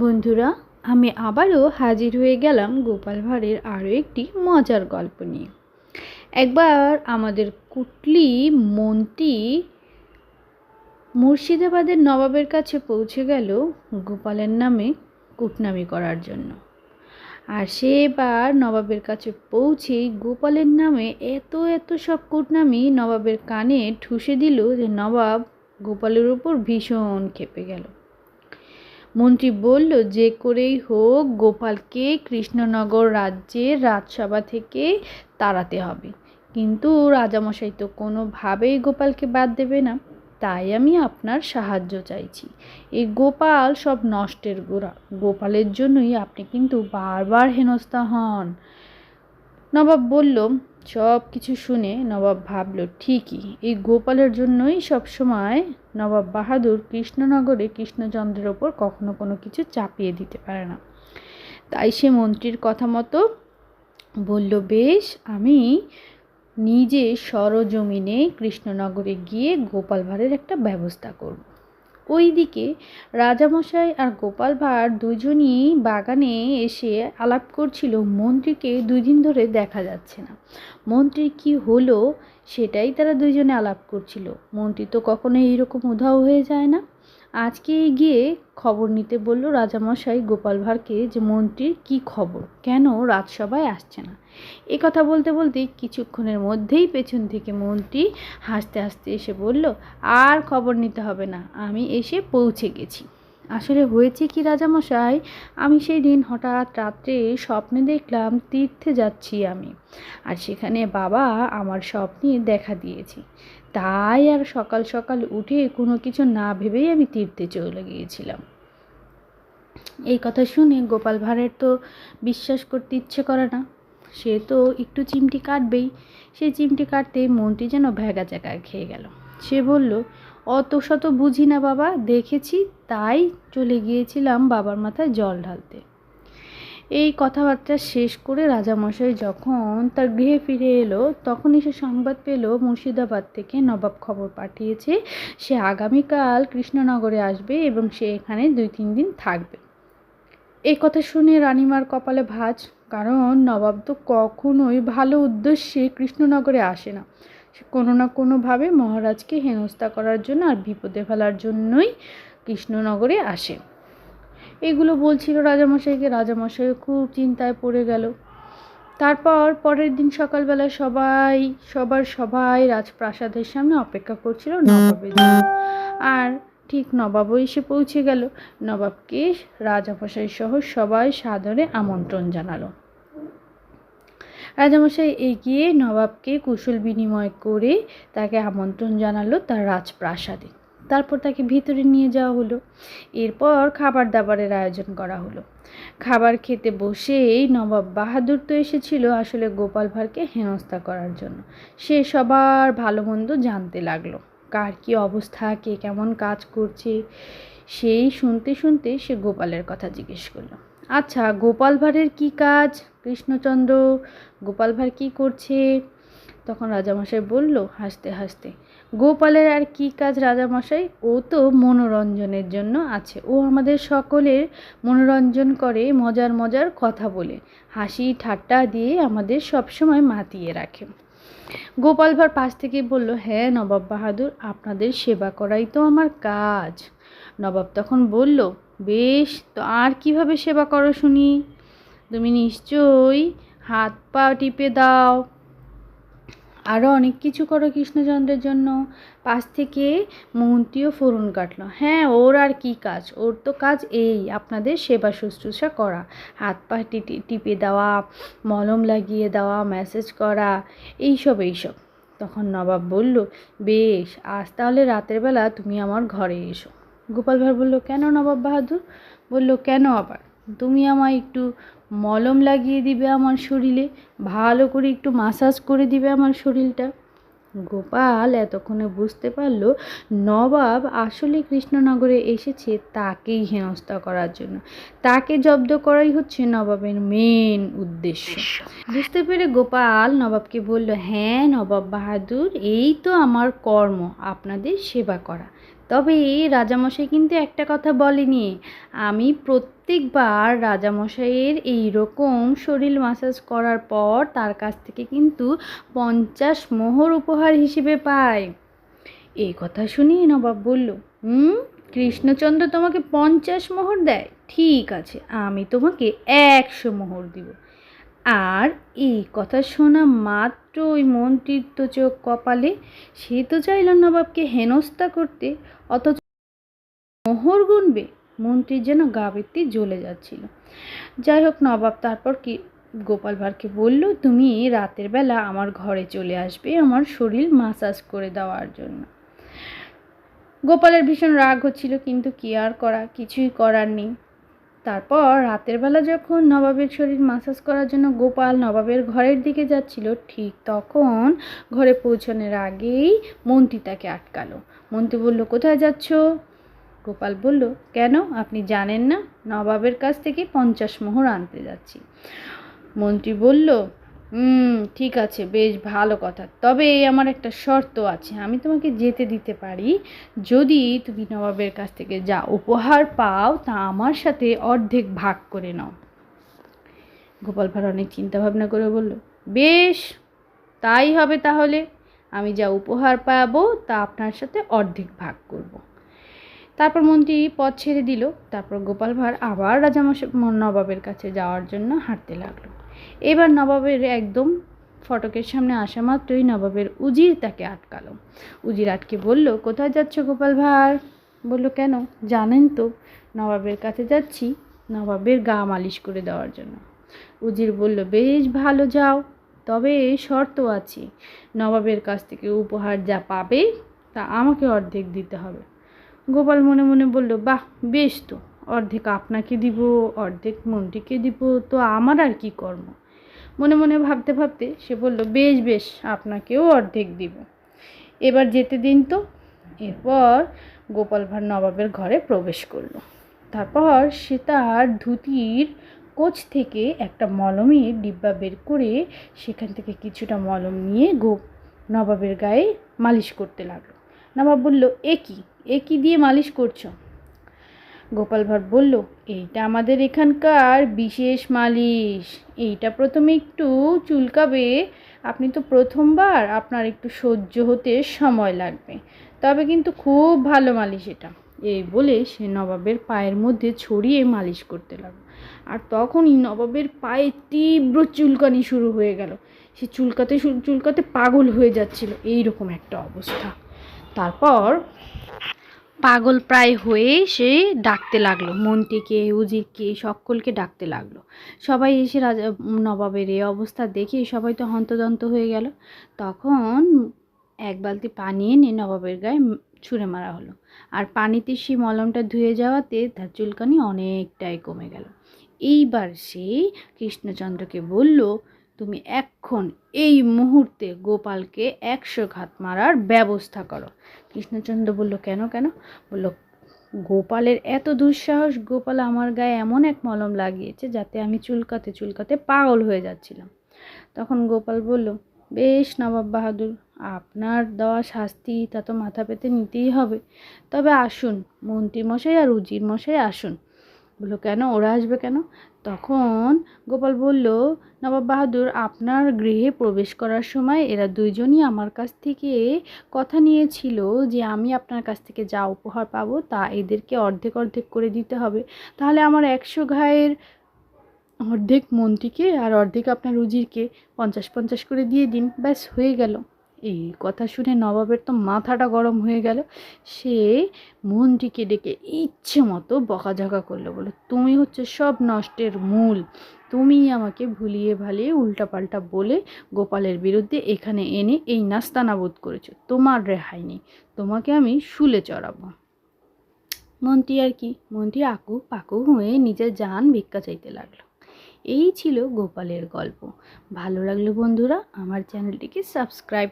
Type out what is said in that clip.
বন্ধুরা, আমি আবারও হাজির হয়ে গেলাম গোপাল ভাঁড়ের আরও একটি মজার গল্প নিয়ে। একবার আমাদের কুটলি মন্ত্রী মুর্শিদাবাদের নবাবের কাছে পৌঁছে গেল গোপালের নামে কুটনামি করার জন্য। আর সে এবার নবাবের কাছে পৌঁছে গোপালের নামে এত এত সব কুটনামি নবাবের কানে ঠুসে দিল যে নবাব গোপালের উপর ভীষণ ক্ষেপে গেল। মন্ত্রী বলল, যে করেই হোক, গোপালকে কৃষ্ণনগর রাজ্যের রাজসভা থেকে তাড়াতে হবে। কিন্তু রাজামশাই তো কোনোভাবেই গোপালকে বাদ দেবে না। তাই আমি আপনার সাহায্য চাইছি। এই গোপাল সব নষ্টের গোড়া। গোপালের জন্যই আপনি কিন্তু বারবার হেনস্থা হন। নবাব বলল, সব কিছু শুনে নবাব ভাবল, ঠিকই, এই গোপালের জন্যই সবসময় নবাব বাহাদুর কৃষ্ণনগরে কৃষ্ণচন্দ্রের ওপর কখনো কোনো কিছু চাপিয়ে দিতে পারে না। তাই সে মন্ত্রীর কথা মতো বলল, বেশ, আমি নিজে সরজমিনে কৃষ্ণনগরে গিয়ে গোপাল ভাঁড়ের একটা ব্যবস্থা করব। ওইদিকে রাজামশাই আর গোপাল ভাঁড় দুজনই বাগানে এসে আলাপ করছিল, মন্ত্রীকে দুই দিন ধরে দেখা যাচ্ছে না। মন্ত্রীর কি হলো সেটাই তারা দুইজনে আলাপ করছিল। মন্ত্রী তো কখনো এইরকম উধাও হয়ে যায় না। আজকে গিয়ে খবর নিতে বলল রাজামশাই গোপাল ভাঁড়কে যে মন্ত্রীর কি খবর? কেন রাজসভায় আসছে না? এ কথা বলতে বলতে কিছুক্ষণের মধ্যেই পেছন থেকে মন্ত্রী হাসতে হাসতে এসে বলল, আর খবর নিতে হবে না, আমি এসে পৌঁছে গেছি। আসলে হয়েছে কি রাজামশাই, আমি সেই দিন হঠাৎ রাত্রে স্বপ্নে দেখলাম তীর্থে যাচ্ছি আমি, আর সেখানে বাবা আমার স্বপ্নে দেখা দিয়েছি। তাই আর সকাল সকাল উঠে কোনো কিছু না ভেবেই আমি তীর্থে চলে গিয়েছিলাম। এই কথা শুনে গোপাল ভাঁড়ের তো বিশ্বাস করতে ইচ্ছে করে না। সে তো একটু চিমটি কাটবেই। সেই চিমটি কাটতে মনটি যেন ভেগা চাকা খেয়ে গেল। সে বলল, অত শত বুঝি না বাবা, দেখেছি, তাই চলে গিয়েছিলাম বাবার মাথায় জল ঢালতে। এই কথাবার্তা শেষ করে রাজামশাই যখন তার গৃহে ফিরে এলো, তখনই সে সংবাদ পেল মুর্শিদাবাদ থেকে নবাব খবর পাঠিয়েছে, সে আগামীকাল কৃষ্ণনগরে আসবে এবং সে এখানে দুই তিন দিন থাকবে। এই কথা শুনে রানিমার কপালে ভাঁজ, কারণ নবাব তো কখনোই ভালো উদ্দেশ্যে কৃষ্ণনগরে আসে না। সে কোনো না কোনোভাবে মহারাজকে হেনস্থা করার জন্য আর বিপদে ফেলার জন্যই কৃষ্ণনগরে আসে। এগুলো বলছিল রাজামশাইকে। রাজামশাইও খুব চিন্তায় পড়ে গেল। তারপর পরের দিন সকালবেলা সবাই, সবার সবাই রাজপ্রাসাদের সামনে অপেক্ষা করছিল নবাবের আর ঠিক নবাবও এসে পৌঁছে গেল। নবাবকে রাজামশাই সহ সবাই সাদরে আমন্ত্রণ জানালো। রাজামশাই এগিয়ে নবাবকে কুশল বিনিময় করে তাকে আমন্ত্রণ জানালো তার রাজপ্রাসাদে। তারপর তাকে ভিতরে নিয়ে যাওয়া হলো। এরপর খাবার দাবারের আয়োজন করা হলো। খাবার খেতে বসেই নবাব বাহাদুর তো এসেছিল আসলে গোপাল ভাঁড়কে হেনস্থা করার জন্য। সে সবার ভালো মন্দ জানতে লাগল। কার কী অবস্থা, কে কেমন কাজ করছে, সেই শুনতে শুনতে সে গোপালের কথা জিজ্ঞেস করল। আচ্ছা গোপাল ভাঁড়ের কী কাজ? কৃষ্ণচন্দ্র, গোপাল ভাঁড় কী করছে? তখন রাজামশাই বলল, হাসতে হাসতে, গোপালের আর কী কাজ রাজামশাই? ও তো মনোরঞ্জনের জন্য আছে। ও আমাদের সকলের মনোরঞ্জন করে, মজার মজার কথা বলে। হাসি, ঠাট্টা দিয়ে আমাদের সবসময় মাতিয়ে রাখে। গোপাল ভাঁড় পাশ থেকে বলল হ্যাঁ নবাব বাহাদুর, আপনাদের সেবা করাই তো আমার কাজ। নবাব তখন বলল, বেশ, তো আর কীভাবে সেবা করো শুনি? তুমি নিশ্চয়ই হাত পা টিপে দাও। আরও অনেক কিছু করো কৃষ্ণচন্দ্রের জন্য। পাশ থেকে মন্ত্রীও ফোরন কাটলো। হ্যাঁ ওর আর কি কাজ? ওর তো কাজ এই, আপনাদের সেবা শুশ্রূষা করা। হাত পা টিপে দেওয়া, মলম লাগিয়ে দেওয়া ম্যাসেজ করা, এইসব এইসব। তখন নবাব বলল, বেশ, আজ তাহলে রাতের বেলা তুমি আমার ঘরে এসো। গোপাল ভাঁড় বলল, কেন নবাব বাহাদুর? বলল, কেন আবার? তুমি আমায় একটু মলম লাগিয়ে দিবে আমার শরীরে, ভালো করে একটু মাসাজ করে দিবে আমার শরীরটা। গোপাল এতক্ষণে বুঝতে পারল নবাব আসলে কৃষ্ণনগরে এসেছে তাকেই হেনস্থা করার জন্য। তাকে জব্দ করাই হচ্ছে নবাবের মেন উদ্দেশ্য। বুঝতে পেরে গোপাল নবাবকে বলল হ্যাঁ নবাব বাহাদুর, এই তো আমার কর্ম, আপনাদের সেবা করা। তবে রাজামশাই কিন্তু একটা কথা বলেনি। আমি প্রত্যেকবার রাজামশাইয়ের এই রকম শরীর মাসাজ করার পর তার কাছ থেকে কিন্তু পঞ্চাশ মোহর উপহার হিসেবে পাই। এই কথা শুনিয়ে নবাব বলল, হুম, কৃষ্ণচন্দ্র তোমাকে পঞ্চাশ মোহর দেয়? ঠিক আছে, আমি তোমাকে একশো মোহর দিব। আর এই কথা শোনা মাত্র ওই মন্ত্রীর তো চোখ কপালে, সে তো চাইল নবাবকে হেনস্থা করতে, অথচ মোহর গুনবে মন্ত্রীর যেন গা ব্যক্তি জ্বলে যাচ্ছিল। যাই হোক নবাব, তারপর কি গোপাল ভাঁড়কে বলল, তুমি রাতের বেলা আমার ঘরে চলে আসবে, আমার শরীর মাসাজ করে দেওয়ার জন্য। গোপালের ভীষণ রাগ হচ্ছিল, কিন্তু কি আর করা, কিছুই করার নেই। তারপর রাতের বেলা যখন নবাবের শরীর মাসাজ করার জন্য গোপাল নবাবের ঘরের দিকে যাচ্ছিল, ঠিক তখন ঘরে পৌঁছানোর আগেই মন্ত্রী তাকে আটকালো। মন্ত্রী বলল, কোথায় যাচ্ছ? গোপাল বলল, কেন? আপনি জানেন না, নবাবের কাছ থেকে পঞ্চাশ মোহর আনতে যাচ্ছি। মন্ত্রী বলল হুম, ঠিক আছে, বেশ ভালো কথা। তবে আমার একটা শর্ত আছে, আমি তোমাকে যেতে দিতে পারি। যদি তুমি নবাবের কাছ থেকে যা উপহার পাও, তা আমার সাথে অর্ধেক ভাগ করে নাও। গোপাল ভাঁড় অনেক চিন্তা ভাবনা করে বলল, বেশ, তাই হবে তাহলে। আমি যা উপহার পাবো, তা আপনার সাথে অর্ধেক ভাগ করব। তারপর মন্ত্রী পথ ছেড়ে দিল। তারপর গোপাল ভাঁড় আবার রাজামশাই নবাবের কাছে যাওয়ার জন্য হাঁটতে লাগল। এবার নবাবের একদম ফটকের সামনে আসা মাত্রই নবাবের উজির তাকে আটকালো। উজির আটকে বলল, কোথায় যাচ্ছ গোপাল ভাঁড়? বলল, কেন? জানেন তো, নবাবের কাছে যাচ্ছি নবাবের গা মালিশ করে দেওয়ার জন্য। উজির বলল, বেশ ভালো, যাও। তবে শর্ত আছে, নবাবের কাছ থেকে উপহার যা পাবে তা আমাকে অর্ধেক দিতে হবে। গোপাল মনে মনে বলল, বাহ, বেশ তো। অর্ধেক আপনাকে দিব, অর্ধেক মন্ত্রীকে দিব, তো আমার আর কি কর্ম? মনে মনে ভাবতে ভাবতে সে বলল, বেশ বেশ, আপনাকেও অর্ধেক দিব। এবার যেতে দিন তো। এরপর গোপাল ভাঁড় নবাবের ঘরে প্রবেশ করল। তারপর সে তার ধুতির কোচ থেকে একটা মলমের ডিব্বা বের করে সেখান থেকে কিছুটা মলম নিয়ে গো, নবাবের গায়ে মালিশ করতে লাগল। নবাব বলল, এ কি? এ কি দিয়ে মালিশ করছ? গোপাল ভাঁড় বলল, এইটা আমাদের এখানকার বিশেষ মালিশ। এইটা প্রথমে একটু চুলকাবে। আপনি তো প্রথমবার, আপনার একটু সহ্য হতে সময় লাগবে। তবে কিন্তু খুব ভালো মালিশ এটা। এই বলে সে নবাবের পায়ের মধ্যে ছড়িয়ে মালিশ করতে লাগল। আর তখনই নবাবের পায়ে তীব্র চুলকানি শুরু হয়ে গেল। সে চুলকাতে চুলকাতে পাগল হয়ে যাচ্ছিল। এই রকম একটা অবস্থা। তারপর পাগল প্রায় হয়ে সে ডাকতে লাগল। মন্ত্রীকে, উজিরকে, সকলকে ডাকতে লাগল। সবাই এসে রাজা, নবাবের এই অবস্থা দেখে সবাই তো হন্তদন্ত হয়ে গেল। তখন এক বালতি পানি এনে নবাবের গায়ে ছুঁড়ে মারা হলো। আর পানিতে সেই মলমটা ধুয়ে যাওয়াতে তার চুলকানি অনেকটাই কমে গেল। এইবার সে কৃষ্ণচন্দ্রকে বলল তুমি এখন এই মুহূর্তে গোপালকে একশো ঘাত মারার ব্যবস্থা করো। কৃষ্ণচন্দ্র বলল, কেন কেন? বলল, গোপালের এত দুঃসাহস, গোপাল আমার গায়ে এমন এক মলম লাগিয়েছে যাতে আমি চুলকাতে চুলকাতে পাগল হয়ে যাচ্ছিলাম। তখন গোপাল বলল, বেশ নবাব বাহাদুর, আপনার দেওয়া শাস্তি, তা তো মাথা পেতে নিতেই হবে। তবে আসুন মন্ত্রী মশাই আর উজির মশাই আসুন। বলল, কেন? ওরা আসবে কেন? তখন গোপাল বলল, নবাব বাহাদুর, আপনার গৃহে প্রবেশ করার সময় এরা দুইজনই আমার কাছ থেকে কথা নিয়েছিল যে আমি আপনার কাছ থেকে যা উপহার পাবো তা এদেরকে অর্ধেক অর্ধেক করে দিতে হবে। তাহলে আমার একশো ঘায়ের অর্ধেক মন্ত্রীকে আর অর্ধেক আপনার উজিরকে পঞ্চাশ পঞ্চাশ করে দিয়ে দিন। ব্যাস, হয়ে গেল। এই কথা শুনে নবাবের তো মাথাটা গরম হয়ে গেল। সে মন্ত্রীকে ডেকে ইচ্ছে মতো বকাঝকা করল বলে তুমি হচ্ছে সব নষ্টের মূল। তুমি আমাকে ভুলিয়ে ভালিয়ে উল্টাপাল্টা বলে গোপালের বিরুদ্ধে এখানে এনে এই নাস্তানাবোধ করেছ। তোমার রেহাই নেই। তোমাকে আমি শুলে চড়াবো। মন্ত্রী আর কি, মন্ত্রী আকু পাকু হয়ে নিজের জান ভিক্ষা চাইতে লাগল। এই ছিল গোপালের গল্প। ভালো লাগল বন্ধুরা, আমার চ্যানেলটিকে সাবস্ক্রাইব